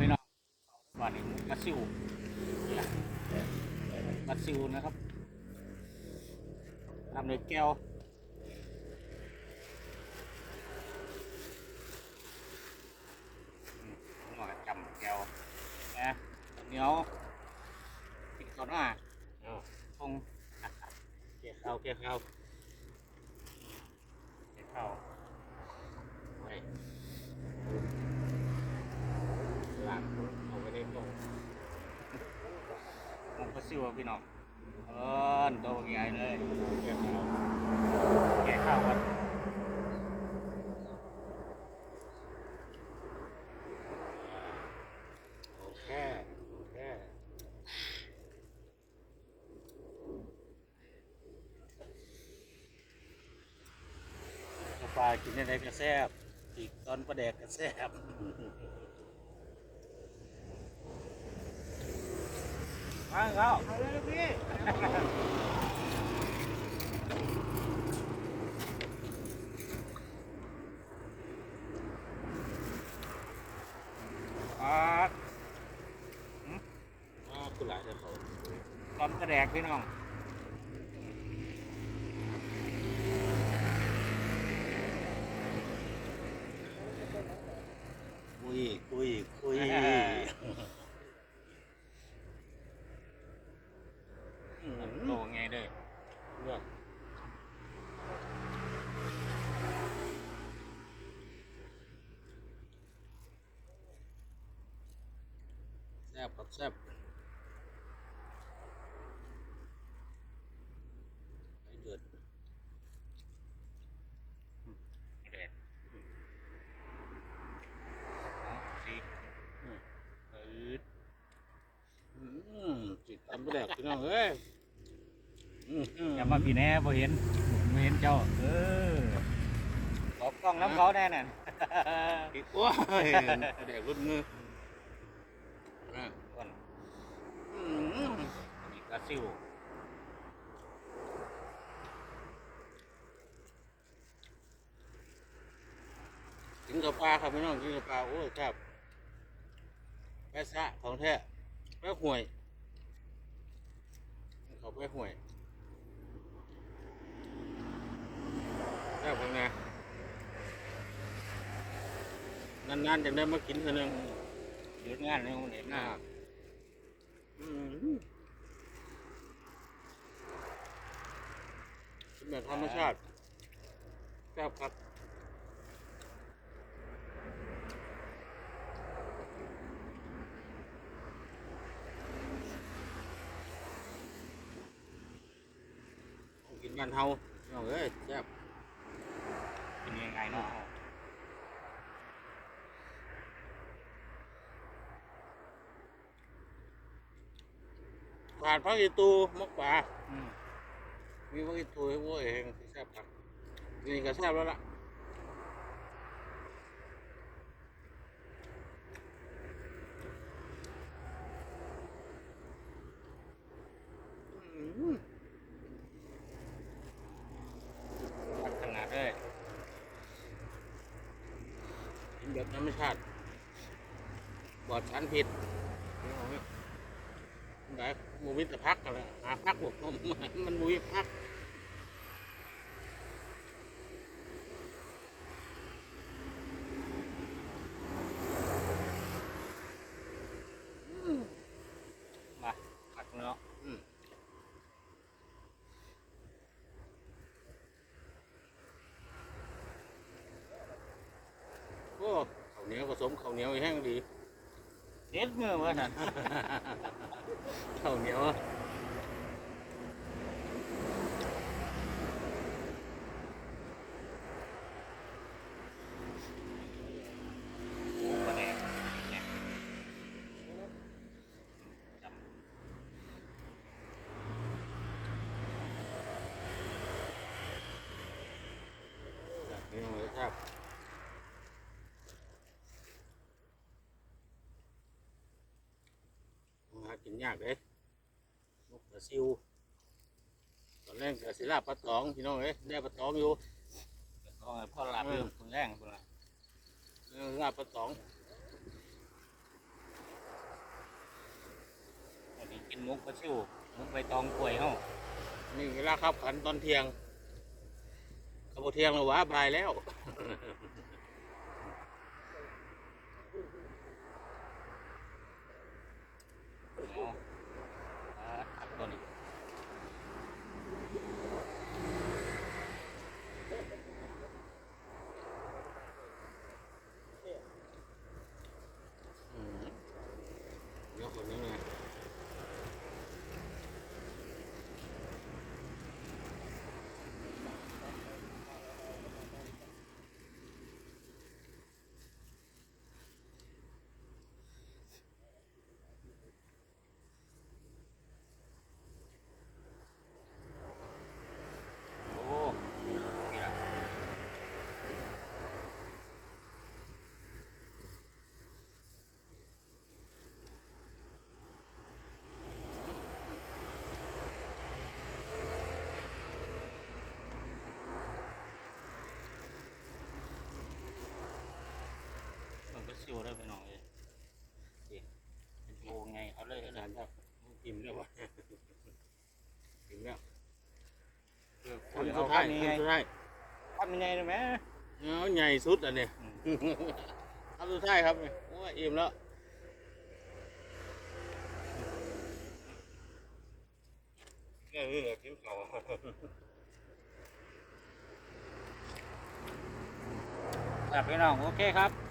พี่น้องบ้านนี้บัดซิวนี่ล่ะบัดซิวนะครับทำในแก้วมหน่อยจำแก้วนะเหนียวกินก่อนว่าเอาคงเกี่ยวข้าเกี่ยวข้าวเกี่ยวข้าวไป หลังเอาไปได้ตรงมันก็ ซิวพี่น้องเออตัวใหญ่เลยแกะข้าวแกะข้าวกันโอเคโอเคปลากินได้ก็แซ่บอีกตอนปลาแดกก็แซ่บ มาเขาเอาเลยพี่ปลาอ่าคุณหลายจะเขาตอนกระแดกพี่น้องคุยคุยคุย อืม โตไงเด้อ เนี่ย แซ่บครับแซ่บไอเดือดกระแดกเอาสิปืดอืมจิตตำไปแดกพี่น้องเอ้ยอืมอย่ามาพี่แน่พอเห็นไม่เห็นเจ้า เออขอบกล้องน้ำเขาแน่น่ะอีกโอ้ยแดกรุ่นมืออะ อ้วน อืม อันนี้กระซิวกินกับปลาครับพี่น้องกินกับปลาโอ้ยครับแปะซะของแท้แปะห่วยเขาแปะห่วยแซ่บเป็นไงนานๆจะได้มากินเท่านึงหยุดงานเลยมันเห็นหน้าอืม แบบธรรมชาติแซ่บครับของกินบ้านเฮาเอาเอ้ยแซ่บเป็นยังไงเนาะผ่านพักอีตูมกป่าอื มมีพักอีตูให้ว้ยเองแซ่บครับนี่ก็แซ่บแล้วล่ะอืมพัฒนาเลยกินแบบธรรมชาติปลอดสารพิษ ได้มูวิตพักกันแหละหาพักบวกมันมันมูวิพักมาผักเนาะอืมโอ้ข้าวเหนียวผสมข้าวเหนียวแห้งดี เด็ดมือเมื่อนั้นข้าวเหนียวโอ้ปลาแดกเนี่ยจำแบบนี้เลยครับ กินยากเลยนกกระซิวตอนแรกกระสิลาปลาตองพี่น้องเอ้ยได้ปลาตองอยู่ปลาตองไอ้พ่อหลับเรื่องคนแรกคนละเรื่องลาบปลาตองวันนี้กินมุกกระซิวมุกใบตองป่วยเฮ้านี่เวลาขับขันตอนเที่ยงขับเที่ยงแล้ววะบายแล้ว มแล้ววะอิ่มแล้วคุยทำเอาสุดท้ายทำยังไงทำสุดท้ายทำยังไงได้ไหมเอาใหญ่สุดอันนี้ทำสุดท้ายครับเนี่ยโอ้ยอิ่มแล้วนี่นี่กินเขาครับพี่น้องโอเคครับ